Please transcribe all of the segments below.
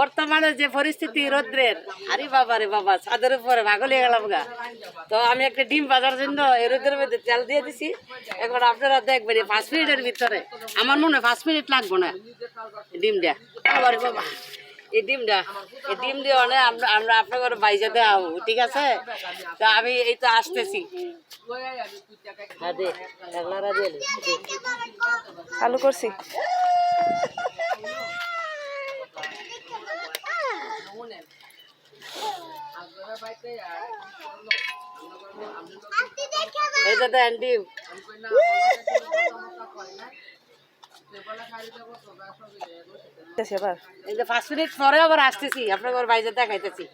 বর্তমানে যে পরিস্থিতি রৌদ্রের আরে বাবা রে বাবা ছাদের উপরে ভাগলে গেলাম গা। তো আমি একটা ডিম বাজার জন্য এই রোদ্রের মধ্যে তেল দিয়ে দিছি। এখন আপনারা দেখবেন এই পাঁচ মিনিটের ভিতরে আমার মনে হয় পাঁচ মিনিট লাগবো না ডিমটা। আরে বাবা এই ডিমটা এই ডিম দিয়ে অনেক আমরা আমরা আপনাদের বাইজে দেওয়া হব, ঠিক আছে? তো আমি এই তো আসতেছি। হ্যাঁ। চালু করছি। এই তো দেন ডিম। আবার এই যে পাঁচ মিনিট পরে আবার আসতেছি আপনাদের বাইরে দেখাইতেছি।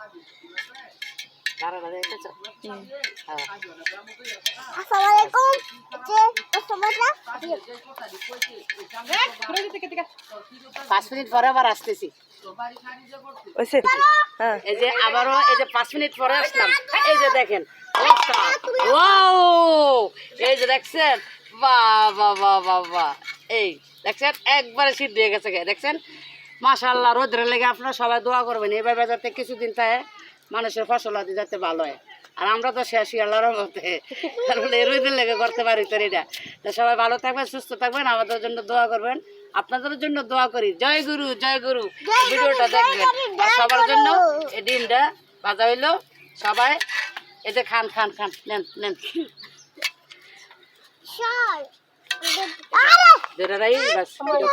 দাঁড়ানো পাঁচ মিনিট পরে আবার আসতেছি। হ্যাঁ। এই যে আবারও এই যে পাঁচ মিনিট পরে আসলাম। এই যে দেখেন এই যে দেখছেন? বাহ বাহ বাহ এই দেখছেন? একবারে সিদ্ধ দিয়ে গেছে গে, দেখছেন? মাশাল্লাহ রোদ্রে লেগে আপনারা সবাই দোয়া করবেন। এইভাবে যাতে কিছুদিন থাকে মানুষের ফসল আদি যাতে ভালো হয়। আর আমরা তো শেষ আল্লাহর মতে তাহলে রোদের লেগে করতে পারি তো এটা। তো সবাই ভালো থাকবেন সুস্থ থাকবেন আমাদের জন্য দোয়া করবেন। আপনাদের জন্য দোয়া করি। জয় গুরু জয় গুরু। ভিডিওটা দেখবেন। আর সবার জন্য এই ডিমটা বাজা হইল। সবাই এতে খান খান খান। নেন নেন। বেড়ারাই বাস ভিডিও